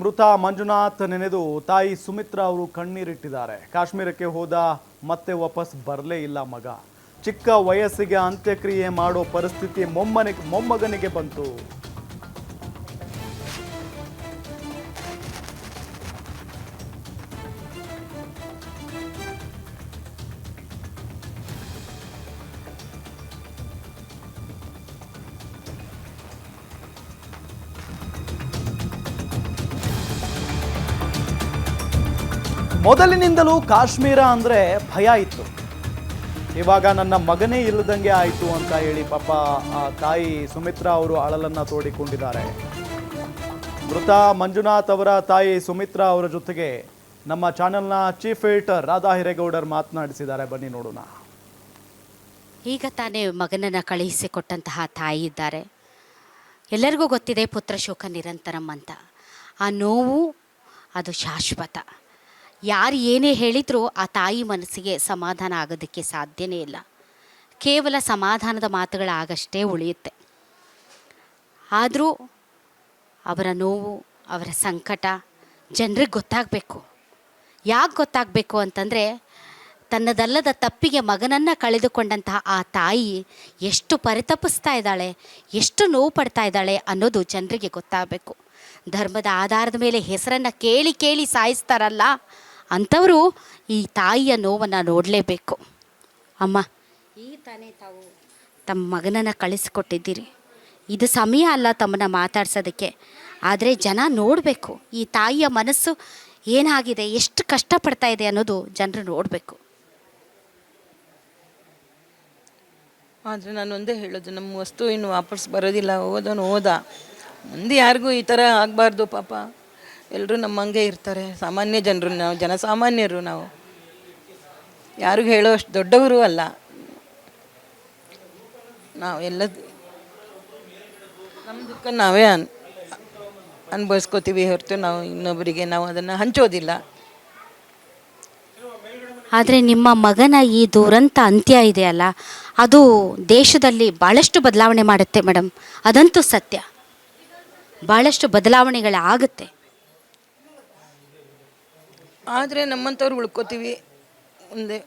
ಮೃತ ಮಂಜುನಾಥ್ ನೆನೆದು ತಾಯಿ ಸುಮಿತ್ರಾ ಅವರು ಕಣ್ಣೀರಿಟ್ಟಿದ್ದಾರೆ. ಕಾಶ್ಮೀರಕ್ಕೆ ಹೋದ ಮತ್ತೆ ವಾಪಸ್ ಬರಲೇ ಇಲ್ಲ ಮಗ. ಚಿಕ್ಕ ವಯಸ್ಸಿಗೆ ಅಂತ್ಯಕ್ರಿಯೆ ಮಾಡೋ ಪರಿಸ್ಥಿತಿ ಮೊಮ್ಮನಿಗೆ ಮೊಮ್ಮಗನಿಗೆ ಬಂತು. ಮೊದಲಿನಿಂದಲೂ ಕಾಶ್ಮೀರ ಅಂದ್ರೆ ಭಯ ಇತ್ತು. ಇವಾಗ ನನ್ನ ಮಗನೇ ಇಲ್ಲದಂಗೆ ಆಯಿತು ಅಂತ ಹೇಳಿ ಪಾಪ ಆ ತಾಯಿ ಸುಮಿತ್ರಾ ಅವರು ಅಳಲನ್ನು ತೋಡಿಕೊಂಡಿದ್ದಾರೆ. ಮೃತ ಮಂಜುನಾಥ್ ಅವರ ತಾಯಿ ಸುಮಿತ್ರಾ ಅವರ ಜೊತೆಗೆ ನಮ್ಮ ಚಾನೆಲ್ನ ಚೀಫ್ ಎಡಿಟರ್ ರಾಧಾ ಹಿರೇಗೌಡರ್ ಮಾತನಾಡಿಸಿದ್ದಾರೆ. ಬನ್ನಿ ನೋಡೋಣ. ಈಗ ತಾನೇ ಮಗನನ್ನು ಕಳುಹಿಸಿಕೊಟ್ಟಂತಹ ತಾಯಿ ಇದ್ದಾರೆ. ಎಲ್ಲರಿಗೂ ಗೊತ್ತಿದೆ ಪುತ್ರ ಶೋಕ ನಿರಂತರಂ ಅಂತ. ಆ ನೋವು ಅದು ಶಾಶ್ವತ. ಯಾರು ಏನೇ ಹೇಳಿದರೂ ಆ ತಾಯಿ ಮನಸ್ಸಿಗೆ ಸಮಾಧಾನ ಆಗೋದಕ್ಕೆ ಸಾಧ್ಯನೇ ಇಲ್ಲ. ಕೇವಲ ಸಮಾಧಾನದ ಮಾತುಗಳಾಗಷ್ಟೇ ಉಳಿಯುತ್ತೆ. ಆದರೂ ಅವರ ನೋವು, ಅವರ ಸಂಕಟ ಜನರಿಗೆ ಗೊತ್ತಾಗಬೇಕು. ಯಾಕೆ ಗೊತ್ತಾಗಬೇಕು ಅಂತಂದರೆ ತನ್ನದಲ್ಲದ ತಪ್ಪಿಗೆ ಮಗನನ್ನು ಕಳೆದುಕೊಂಡಂತಹ ಆ ತಾಯಿ ಎಷ್ಟು ಪರಿತಪಿಸ್ತಾ ಇದ್ದಾಳೆ, ಎಷ್ಟು ನೋವು ಪಡ್ತಾ ಇದ್ದಾಳೆ ಅನ್ನೋದು ಜನರಿಗೆ ಗೊತ್ತಾಗಬೇಕು. ಧರ್ಮದ ಆಧಾರದ ಮೇಲೆ ಹೆಸರನ್ನು ಕೇಳಿ ಕೇಳಿ ಸಾಯಿಸ್ತಾರಲ್ಲ ಅಂಥವರು ಈ ತಾಯಿಯ ನೋವನ್ನು ನೋಡಲೇಬೇಕು. ಅಮ್ಮ, ಈ ತಾನೇ ತಾವು ತಮ್ಮ ಮಗನನ್ನು ಕಳಿಸಿಕೊಟ್ಟಿದ್ದೀರಿ. ಇದು ಸಮಯ ಅಲ್ಲ ತಮ್ಮನ್ನು ಮಾತಾಡ್ಸೋದಕ್ಕೆ. ಆದರೆ ಜನ ನೋಡಬೇಕು. ಈ ತಾಯಿಯ ಮನಸ್ಸು ಏನಾಗಿದೆ, ಎಷ್ಟು ಕಷ್ಟಪಡ್ತಾ ಇದೆ ಅನ್ನೋದು ಜನರು ನೋಡಬೇಕು. ಆದರೆ ನಾನು ಒಂದೇ ಹೇಳೋದು, ನಮ್ಮ ವಸ್ತು ಇನ್ನು ವಾಪಸ್ ಬರೋದಿಲ್ಲ. ಹೋದನು ಹೋದ ಮುಂದೆ ಯಾರಿಗೂ ಈ ಥರ ಆಗಬಾರ್ದು ಪಾಪ. ಎಲ್ಲರೂ ನಮ್ಮಂಗೆ ಇರ್ತಾರೆ. ಸಾಮಾನ್ಯ ಜನರು ನಾವು, ಜನಸಾಮಾನ್ಯರು ನಾವು. ಯಾರಿಗೂ ಹೇಳೋ ಅಷ್ಟು ದೊಡ್ಡವರು ಅಲ್ಲ. ನಾವು ಎಲ್ಲ ನಮ್ಮ ದುಃಖ ನಾವೇ ಅನ್ ಅನುಭವಿಸ್ಕೋತೀವಿ ಹೊರತು ನಾವು ಇನ್ನೊಬ್ಬರಿಗೆ ನಾವು ಅದನ್ನು ಹಂಚೋದಿಲ್ಲ. ಆದರೆ ನಿಮ್ಮ ಮಗನ ಈ ದುರಂತ ಅಂತ್ಯ ಇದೆಯಲ್ಲ ಅದು ದೇಶದಲ್ಲಿ ಭಾಳಷ್ಟು ಬದಲಾವಣೆ ಮಾಡುತ್ತೆ ಮೇಡಮ್ ಅದಂತೂ ಸತ್ಯ. ಭಾಳಷ್ಟು ಬದಲಾವಣೆಗಳಾಗುತ್ತೆ. ಆದರೆ ನಮ್ಮಂಥವ್ರು ಉಳ್ಕೋತೀವಿ. ಮುಂದೆ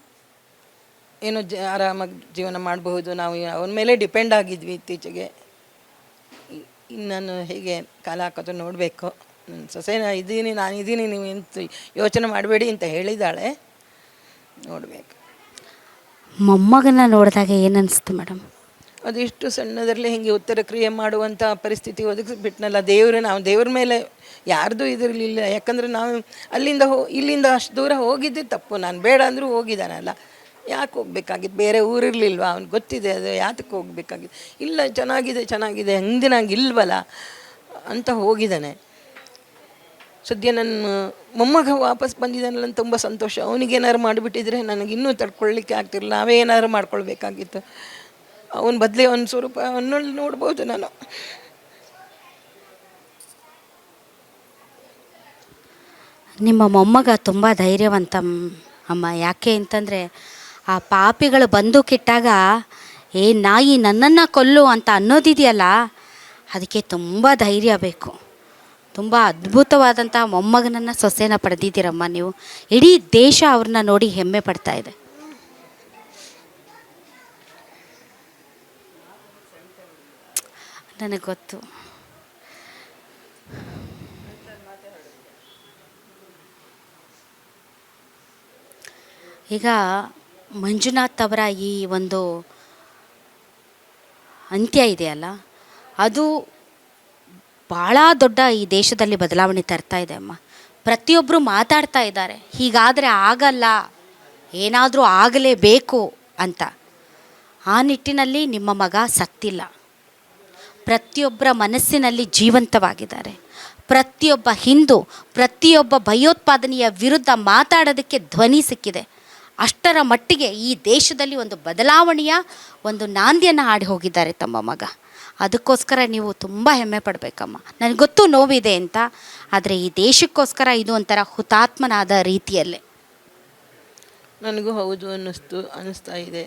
ಏನೋ ಜ ಆರಾಮಾಗಿ ಜೀವನ ಮಾಡಬಹುದು. ನಾವು ಅವನ ಮೇಲೆ ಡಿಪೆಂಡ್ ಆಗಿದ್ವಿ ಇತ್ತೀಚೆಗೆ. ಇನ್ನು ನಾನು ಹೇಗೆ ಕಾಲ ಹಾಕೋದು ನೋಡಬೇಕು. ನನ್ನ ಸೊಸೆ ನಾ ಇದ್ದೀನಿ, ನಾನು ಇದ್ದೀನಿ, ನೀವು ಎಂತ ಯೋಚನೆ ಮಾಡಬೇಡಿ ಅಂತ ಹೇಳಿದ್ದಾಳೆ ನೋಡಬೇಕು. ಮೊಮ್ಮಗನ ನೋಡಿದಾಗ ಏನನ್ನಿಸ್ತು ಮೇಡಮ್? ಅದಿಷ್ಟು ಸಣ್ಣದರಲ್ಲಿ ಹಿಂಗೆ ಉತ್ತರ ಕ್ರಿಯೆ ಮಾಡುವಂಥ ಪರಿಸ್ಥಿತಿ ಒದಗಿಸ್ಬಿಟ್ನಲ್ಲ ದೇವರು ನಾವು ದೇವ್ರ ಮೇಲೆ ಯಾರ್ದು ಇದಿರಲಿಲ್ಲ. ಯಾಕಂದರೆ ನಾವು ಅಲ್ಲಿಂದ ಹೋ, ಇಲ್ಲಿಂದ ಅಷ್ಟು ದೂರ ಹೋಗಿದ್ದೆ ತಪ್ಪು. ನಾನು ಬೇಡ ಅಂದರೂ ಹೋಗಿದ್ದಾನಲ್ಲ. ಯಾಕೆ ಹೋಗ್ಬೇಕಾಗಿತ್ತು? ಬೇರೆ ಊರಿರಲಿಲ್ವ? ಅವ್ನಿಗೆ ಗೊತ್ತಿದೆ ಅದು. ಯಾತಕ್ಕೆ ಹೋಗ್ಬೇಕಾಗಿತ್ತು? ಇಲ್ಲ, ಚೆನ್ನಾಗಿದೆ ಚೆನ್ನಾಗಿದೆ. ಹಂದಿನಾಗ ಇಲ್ವಲ್ಲ? ಅಂತ ಹೋಗಿದ್ದಾನೆ. ಸದ್ಯ ನನ್ನ ಮೊಮ್ಮಗ ವಾಪಸ್ ಬಂದಿದ್ದಾನಲ್ಲ ತುಂಬ ಸಂತೋಷ. ಅವನಿಗೇನಾದ್ರು ಮಾಡಿಬಿಟ್ಟಿದ್ರೆ ನನಗೆ ಇನ್ನೂ ತಡ್ಕೊಳ್ಳಿಕ್ಕೆ ಆಗ್ತಿರಲಿಲ್ಲ. ನಾವೇ ಏನಾರು ಮಾಡ್ಕೊಳ್ಬೇಕಾಗಿತ್ತು. ಅವನ ಬದಲಿ ಅವನ ಸ್ವರೂಪ ಅವನಲ್ಲಿ ನೋಡ್ಬೋದು ನಾನು. ನಿಮ್ಮ ಮೊಮ್ಮಗ ತುಂಬ ಧೈರ್ಯವಂತ ಅಮ್ಮ. ಯಾಕೆ ಅಂತಂದರೆ ಆ ಪಾಪಿಗಳು ಬಂದು ಕಿಟ್ಟಾಗ ಏ ನಾಯಿ ನನ್ನನ್ನು ಕೊಲ್ಲು ಅಂತ ಅನ್ನೋದಿದೆಯಲ್ಲ, ಅದಕ್ಕೆ ತುಂಬ ಧೈರ್ಯ ಬೇಕು. ತುಂಬ ಅದ್ಭುತವಾದಂಥ ಮೊಮ್ಮಗನನ್ನು ಸೊಸೆನ ಪಡೆದಿದ್ದೀರಮ್ಮ ನೀವು. ಇಡೀ ದೇಶ ಅವ್ರನ್ನ ನೋಡಿ ಹೆಮ್ಮೆ ಪಡ್ತಾ ನನಗೆ ಗೊತ್ತು ಈಗ ಮಂಜುನಾಥ್ ಅವರ ಈ ಒಂದು ಅಂತ್ಯ ಇದೆಯಲ್ಲ, ಅದು ಭಾಳ ದೊಡ್ಡ ಈ ದೇಶದಲ್ಲಿ ಬದಲಾವಣೆ ತರ್ತಾ ಇದೆ ಅಮ್ಮ. ಪ್ರತಿಯೊಬ್ಬರು ಮಾತಾಡ್ತಾ ಇದ್ದಾರೆ, ಹೀಗಾದರೆ ಆಗಲ್ಲ, ಏನಾದರೂ ಆಗಲೇಬೇಕು ಅಂತ. ಆ ನಿಟ್ಟಿನಲ್ಲಿ ನಿಮ್ಮ ಮಗ ಸತ್ತಿಲ್ಲ. ಪ್ರತಿಯೊಬ್ಬರ ಮನಸ್ಸಿನಲ್ಲಿ ಜೀವಂತವಾಗಿದ್ದಾರೆ. ಪ್ರತಿಯೊಬ್ಬ ಹಿಂದೂ, ಪ್ರತಿಯೊಬ್ಬ ಭಯೋತ್ಪಾದನೆಯ ವಿರುದ್ಧ ಮಾತಾಡೋದಕ್ಕೆ ಧ್ವನಿ ಸಿಕ್ಕಿದೆ. ಅಷ್ಟರ ಮಟ್ಟಿಗೆ ಈ ದೇಶದಲ್ಲಿ ಒಂದು ಬದಲಾವಣೆಯ ಒಂದು ನಾಂದಿಯನ್ನು ಹಾಡಿ ಹೋಗಿದ್ದಾರೆ ತಮ್ಮ ಮಗ. ಅದಕ್ಕೋಸ್ಕರ ನೀವು ತುಂಬ ಹೆಮ್ಮೆ ಪಡಬೇಕಮ್ಮ. ನನಗೆ ಗೊತ್ತು ನೋವಿದೆ ಅಂತ, ಆದರೆ ಈ ದೇಶಕ್ಕೋಸ್ಕರ ಇದು ಒಂಥರ ಹುತಾತ್ಮನಾದ ರೀತಿಯಲ್ಲೇ. ನನಗೂ ಹೌದು ಅನ್ನಿಸ್ತು, ಅನ್ನಿಸ್ತಾ ಇದೆ.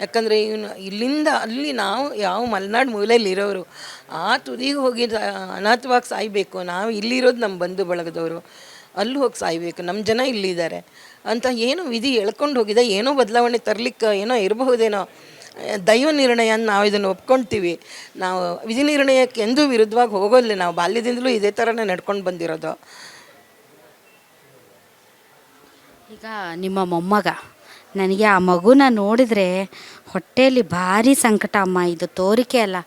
ಯಾಕಂದರೆ ಇವನು ಇಲ್ಲಿಂದ ಅಲ್ಲಿ ನಾವು ಯಾವ ಮಲೆನಾಡು ಮೂಲೆಯಲ್ಲಿ ಇರೋರು, ಆ ತುದಿಗೆ ಹೋಗಿ ಅನಾಥವಾಗಿ ಸಾಯಬೇಕು. ನಾವು ಇಲ್ಲಿರೋದು ನಮ್ಮ ಬಂಧು ಬಳಗದವರು, ಅಲ್ಲಿ ಹೋಗಿ ಸಾಯಬೇಕು. ನಮ್ಮ ಜನ ಇಲ್ಲಿದ್ದಾರೆ. ಅಂತ ಏನು ವಿಧಿ ಎಳ್ಕೊಂಡು ಹೋಗಿದೆ, ಏನೋ ಬದಲಾವಣೆ ತರಲಿಕ್ಕೆ ಏನೋ ಇರಬಹುದೇನೋ, ದೈವ ನಿರ್ಣಯ ಅಂತ ನಾವು ಇದನ್ನು ಒಪ್ಕೊಳ್ತೀವಿ ನಾವು ವಿಧಿ ನಿರ್ಣಯಕ್ಕೆ ಎಂದೂ ವಿರುದ್ಧವಾಗಿ ಹೋಗೋಲ್ಲ ನಾವು ಬಾಲ್ಯದಿಂದಲೂ ಇದೇ ಥರನೇ ನಡ್ಕೊಂಡು ಬಂದಿರೋದು. ಈಗ ನಿಮ್ಮ ಮೊಮ್ಮಗ ನನಗೆ ಆ ಮಗುನ ನೋಡಿದರೆ ಹೊಟ್ಟೆಯಲ್ಲಿ ಭಾರಿ ಸಂಕಟ ಅಮ್ಮ, ಇದು ತೋರಿಕೆ ಅಲ್ಲ.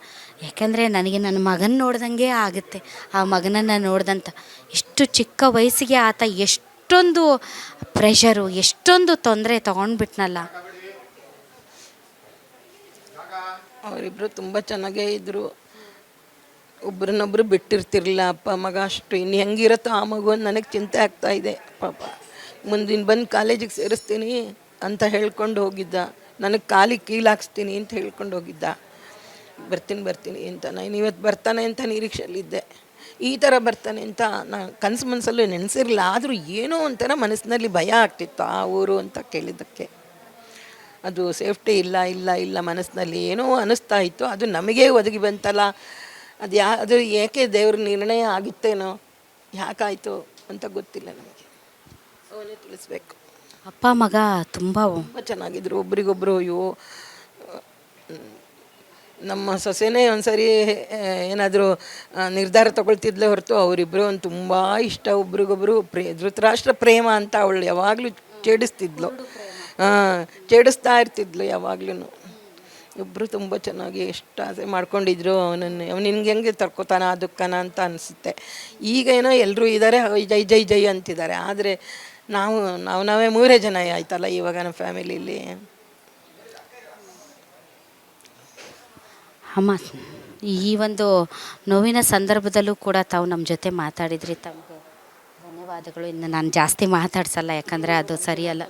ಯಾಕೆಂದರೆ ನನಗೆ ನನ್ನ ಮಗನ ನೋಡ್ದಂಗೆ ಆಗುತ್ತೆ. ಆ ಮಗನನ್ನು ನೋಡ್ದಂತ ಇಷ್ಟು ಚಿಕ್ಕ ವಯಸ್ಸಿಗೆ ಆತ ಎಷ್ಟೊಂದು ಪ್ರೆಷರು ಎಷ್ಟೊಂದು ತೊಂದರೆ ತೊಗೊಂಡ್ಬಿಟ್ನಲ್ಲ. ಅವರಿಬ್ಬರು ತುಂಬ ಚೆನ್ನಾಗೇ ಇದ್ದರು ಒಬ್ರನ್ನೊಬ್ರು ಬಿಟ್ಟಿರ್ತಿರ್ಲಿಲ್ಲ. ಅಪ್ಪ, ಮಗ ಅಷ್ಟು ಇನ್ನು ಹೆಂಗಿರುತ್ತೋ ಆ ಮಗು ನನಗೆ ಚಿಂತೆ ಆಗ್ತಾ ಇದೆ. ಪಾಪ, ಮುಂದಿನ ಬಂದು ಕಾಲೇಜಿಗೆ ಸೇರಿಸ್ತೀನಿ. ಅಂತ ಹೇಳ್ಕೊಂಡು ಹೋಗಿದ್ದ. ನನಗೆ ಕಾಲಿಗೆ ಹಾಕ್ಸ್ತೀನಿ ಅಂತ ಹೇಳ್ಕೊಂಡು ಹೋಗಿದ್ದ. ಬರ್ತೀನಿ ಬರ್ತೀನಿ ಅಂತ. ನಾನು ಇವತ್ತು ಬರ್ತಾನೆ ಅಂತ ನಿರೀಕ್ಷೆಯಲ್ಲಿದ್ದೆ. ಈ ಥರ ಬರ್ತಾನೆ ಅಂತ ನಾನು ಕನಸು ಮನಸ್ಸಲ್ಲೂ ನೆನೆಸಿರಲಿಲ್ಲ. ಆದರೂ ಏನೋ ಒಂಥರ ಮನಸ್ಸಿನಲ್ಲಿ ಭಯ ಆಗ್ತಿತ್ತು ಆ ಊರು ಅಂತ ಕೇಳಿದ್ದಕ್ಕೆ. ಅದು ಸೇಫ್ಟಿ ಇಲ್ಲ ಇಲ್ಲ ಇಲ್ಲ ಮನಸ್ಸಿನಲ್ಲಿ ಏನೋ ಅನ್ನಿಸ್ತಾ ಇತ್ತು. ಅದು ನಮಗೇ ಒದಗಿ ಬಂತಲ್ಲ. ಅದು ಯಾ, ಅದು ಏಕೆ ದೇವ್ರ ನಿರ್ಣಯ ಆಗಿತ್ತೇನೋ, ಯಾಕಾಯಿತು ಅಂತ ಗೊತ್ತಿಲ್ಲ ನಮಗೆ. ಅವನೇ ತಿಳಿಸ್ಬೇಕು. ಅಪ್ಪ, ಮಗ ತುಂಬ ತುಂಬ ಚೆನ್ನಾಗಿದ್ರು. ಒಬ್ರಿಗೊಬ್ರು, ಅಯ್ಯೋ ನಮ್ಮ ಸೊಸೆನೇ ಒಂದ್ಸರಿ ಏನಾದರೂ ನಿರ್ಧಾರ ತಗೊಳ್ತಿದ್ಲೆ ಹೊರತು ಅವರಿಬ್ಬರು ಒಂದು ತುಂಬ ಇಷ್ಟ. ಒಬ್ರಿಗೊಬ್ರು ಪ್ರೇ, ಧೃತರಾಷ್ಟ್ರ ಪ್ರೇಮ ಅಂತ ಅವಳು ಯಾವಾಗಲೂ ಚೇಡಿಸ್ತಿದ್ಲು ಚೇಡಿಸ್ತಾ ಇರ್ತಿದ್ಲು ಯಾವಾಗ್ಲೂ ಇಬ್ಬರು ತುಂಬ ಚೆನ್ನಾಗಿ ಎಷ್ಟು ಆಸೆ ಮಾಡ್ಕೊಂಡಿದ್ರು ಅವನನ್ನು. ಅವ್ನು ನಿನ್ಗೆ ಹೆಂಗೆ ತರ್ಕೋತಾನ ಆ ಅಂತ ಅನಿಸುತ್ತೆ. ಈಗ ಏನೋ ಎಲ್ಲರೂ ಇದ್ದಾರೆ ಜೈ ಜೈ ಜೈ ಅಂತಿದ್ದಾರೆ. ಆದರೆ ನಾವು ನಾವು, ನಾವೇ ಮೂರೇ ಜನ ಆಯ್ತಲ್ಲ ಇವಾಗ ನಮ್ಮ ಫ್ಯಾಮಿಲಿಲಿ. ಅಮ್ಮ, ಈ ಒಂದು ನೋವಿನ ಸಂದರ್ಭದಲ್ಲೂ ಕೂಡ ತಾವು ನಮ್ಮ ಜೊತೆ ಮಾತಾಡಿದ್ರಿ. ತಮಗೆ ಧನ್ಯವಾದಗಳು. ಇನ್ನು ನಾನು ಜಾಸ್ತಿ ಮಾತಾಡ್ಸಲ್ಲ, ಯಾಕಂದರೆ ಅದು ಸರಿಯಲ್ಲ.